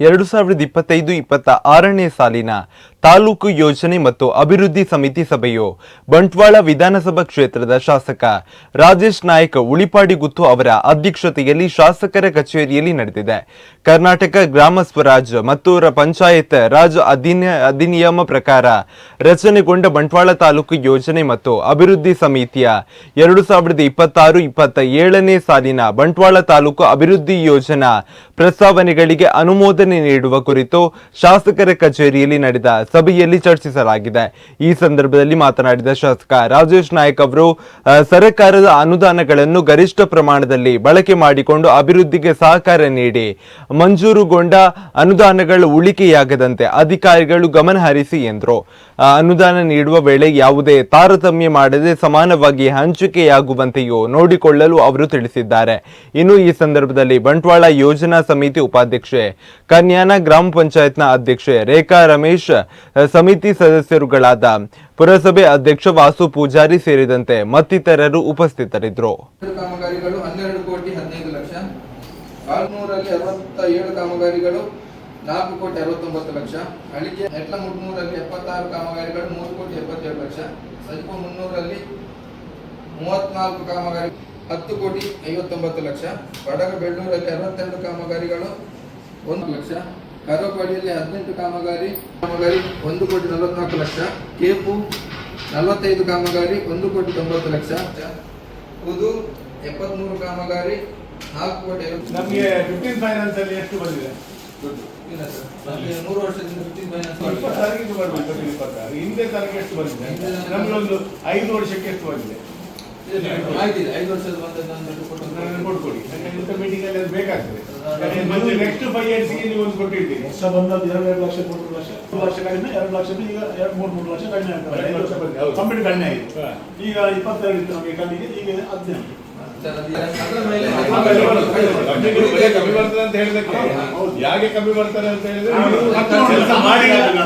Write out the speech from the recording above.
ಎರಡು ಸಾವಿರದ ಇಪ್ಪತ್ತೈದು ಇಪ್ಪತ್ತ ಆರನೇ ಸಾಲಿನ ತಾಲೂಕು ಯೋಜನೆ ಮತ್ತು ಅಭಿವೃದ್ಧಿ ಸಮಿತಿ ಸಭೆಯು ಬಂಟ್ವಾಳ ವಿಧಾನಸಭಾ ಕ್ಷೇತ್ರದ ಶಾಸಕ ರಾಜೇಶ್ ನಾಯಕ್ ಉಳಿಪಾಡಿಗುತ್ತು ಅವರ ಅಧ್ಯಕ್ಷತೆಯಲ್ಲಿ ಶಾಸಕರ ಕಚೇರಿಯಲ್ಲಿ ನಡೆದಿದೆ. ಕರ್ನಾಟಕ ಗ್ರಾಮ ಸ್ವರಾಜ್ ಮತ್ತು ಪಂಚಾಯತ್ ರಾಜ್ ಅಧಿನ ಅಧಿನಿಯಮ ಪ್ರಕಾರ ರಚನೆಗೊಂಡ ಬಂಟ್ವಾಳ ತಾಲೂಕು ಯೋಜನೆ ಮತ್ತು ಅಭಿವೃದ್ಧಿ ಸಮಿತಿಯ ಎರಡು ಸಾವಿರದ ಇಪ್ಪತ್ತಾರು ಇಪ್ಪತ್ತ ಏಳನೇ ಸಾಲಿನ ಬಂಟ್ವಾಳ ತಾಲೂಕು ಅಭಿವೃದ್ಧಿ ಯೋಜನಾ ಪ್ರಸ್ತಾವನೆಗಳಿಗೆ ಅನುಮೋದನೆ ನೀಡುವ ಕುರಿತು ಶಾಸಕರ ಕಚೇರಿಯಲ್ಲಿ ನಡೆದ ಸಭೆಯಲ್ಲಿ ಚರ್ಚಿಸಲಾಗಿದೆ. ಈ ಸಂದರ್ಭದಲ್ಲಿ ಮಾತನಾಡಿದ ಶಾಸಕ ರಾಜೇಶ್ ನಾಯಕ್ ಅವರು ಸರ್ಕಾರದ ಅನುದಾನಗಳನ್ನು ಗರಿಷ್ಠ ಪ್ರಮಾಣದಲ್ಲಿ ಬಳಕೆ ಮಾಡಿಕೊಂಡು ಅಭಿವೃದ್ಧಿಗೆ ಸಹಕಾರ ನೀಡಿ. ಮಂಜೂರುಗೊಂಡ ಅನುದಾನಗಳು ಉಳಿಕೆಯಾಗದಂತೆ ಅಧಿಕಾರಿಗಳು ಗಮನ ಹರಿಸಿ ಎಂದರು. ಅನುದಾನ ನೀಡುವ ವೇಳೆ ಯಾವುದೇ ತಾರತಮ್ಯ ಮಾಡದೆ ಸಮಾನವಾಗಿ ಹಂಚಿಕೆಯಾಗುವಂತೆಯೂ ನೋಡಿಕೊಳ್ಳಲು ಅವರು ತಿಳಿಸಿದ್ದಾರೆ. ಇನ್ನು ಈ ಸಂದರ್ಭದಲ್ಲಿ ಬಂಟ್ವಾಳ ಯೋಜನಾ ಸಮಿತಿ ಉಪಾಧ್ಯಕ್ಷೆ, ಕನ್ಯಾನ ಗ್ರಾಮ ಪಂಚಾಯತ್ನ ಅಧ್ಯಕ್ಷೆ ರೇಖಾ ರಮೇಶ್ ಸಮಿತಿ ಸದಸ್ಯರುಗಳಾದ ಪುರಸಭೆ ಅಧ್ಯಕ್ಷ ವಾಸು ಪೂಜಾರಿ ಸೇರಿದಂತೆ ಮತ್ತಿತರರು ಉಪಸ್ಥಿತರಿದ್ದರು. ಕಾಮಗಾರಿಗಳು ಹನ್ನೆರಡು ಕೋಟಿ ಹದಿನೈದು ಲಕ್ಷ. ಆರುನೂರಲ್ಲಿ ಅರವತ್ತ ಏಳು ಕಾಮಗಾರಿಗಳು, ನಾಲ್ಕು ಕೋಟಿ ಅರವತ್ತೊಂಬತ್ತು ಲಕ್ಷ. ಅಳಿಕೆ ಎಟ್ಲ ಮುನ್ನೂರಲ್ಲಿ ಎಪ್ಪತ್ತಾರು ಕಾಮಗಾರಿಗಳು, ಮೂರು ಕೋಟಿ ಎಪ್ಪತ್ತೇಳು ಲಕ್ಷ. ಸಜ್ಪು ಮುನ್ನೂರಲ್ಲಿ ಮೂವತ್ನಾಲ್ಕು ಕಾಮಗಾರಿ, ಹತ್ತು ಕೋಟಿ ಐವತ್ತೊಂಬತ್ತು ಲಕ್ಷ. ಬಡಗ ಬೆಳ್ಳೂರಲ್ಲಿ ಅರವತ್ತೆರಡು ಕಾಮಗಾರಿಗಳು, ಒಂದು ಲಕ್ಷ. ಕರೋಪಾಡಿಯಲ್ಲಿ ಹದಿನೆಂಟು ಕಾಮಗಾರಿ ಕಾಮಗಾರಿ ಒಂದು ಕೋಟಿ ನಲವತ್ನಾಲ್ಕು ಲಕ್ಷ ಕೇಪು ನಲವತ್ತೈದು ಕಾಮಗಾರಿ ಒಂದು ಕೋಟಿ ತೊಂಬತ್ತು ಲಕ್ಷ. ಉದು ಎಪ್ಪತ್ಮೂರು ಕಾಮಗಾರಿ ನಾಲ್ಕು ಕೋಟಿ ನಮಗೆ ಫಿಫ್ಟೀನ್ ಫೈನಾನ್ಸ್ ಅಲ್ಲಿ ಎಷ್ಟು ಬಂದಿದೆ? ಇಲ್ಲ ಸರ್ ನಮಗೆ ಮೂರು ವರ್ಷದಿಂದ ಫಿಫ್ಟೀನ್ ಫೈನಾನ್ಸ್ ಇಪ್ಪತ್ತು ತಾರೀಕಿಗೆ ಬರ್ಬೇಕು ಬರೀ ಇಪ್ಪತ್ತಾರು ಹಿಂದೆ ತಾರೀಕು ಎಷ್ಟು ಬಂದಿದೆ? ಐದು ವರ್ಷಕ್ಕೆ ಎಷ್ಟು ಬಂದಿದೆ? ಆಯ್ತಿದೆ ಐದು ವರ್ಷದ ಬಂದದ್ದು ದುಡ್ಡು ಕೊಟ್ಟು ಅದು ಬೇಕಾಗ್ತದೆ. ಮತ್ತೆ ನೆಕ್ಸ್ಟ್ ಫೈವ್ ಇಯರ್ಸ್ಗೆ ನೀವು ಒಂದು ಕೊಟ್ಟಿದ್ದೀರಿ. ವರ್ಷ ಬಂದದ್ದು ಎರಡು ಎರಡು ಲಕ್ಷ ಮೂರು ಲಕ್ಷ ಮೂರು ಲಕ್ಷ ಕಡಿಮೆ ಎರಡು ಲಕ್ಷದ ಈಗ ಎರಡು ಮೂರು ಮೂರು ಲಕ್ಷ ಕಡಿಮೆ ಆಗ್ತದೆ. ಐದು ವರ್ಷ ಬಂದಿದೆ. ಕಂಪ್ಲೀಟ್ ಕಡಿಮೆ ಆಗಿದೆ. ಈಗ ಇಪ್ಪತ್ತೆರಡು ಇತ್ತು ನಮಗೆ ಕಣ್ಣಿಗೆ ಈಗ ಹದಿನೆಂಟು. ಕಮ್ಮಿ ಬರ್ತದೆ ಅಂತ ಹೇಳಿದಕ್ಕೆ ಹೌದು. ಯಾಕೆ ಕಮ್ಮಿ ಬರ್ತಾರೆ ಅಂತ ಹೇಳಿದ್ರೆ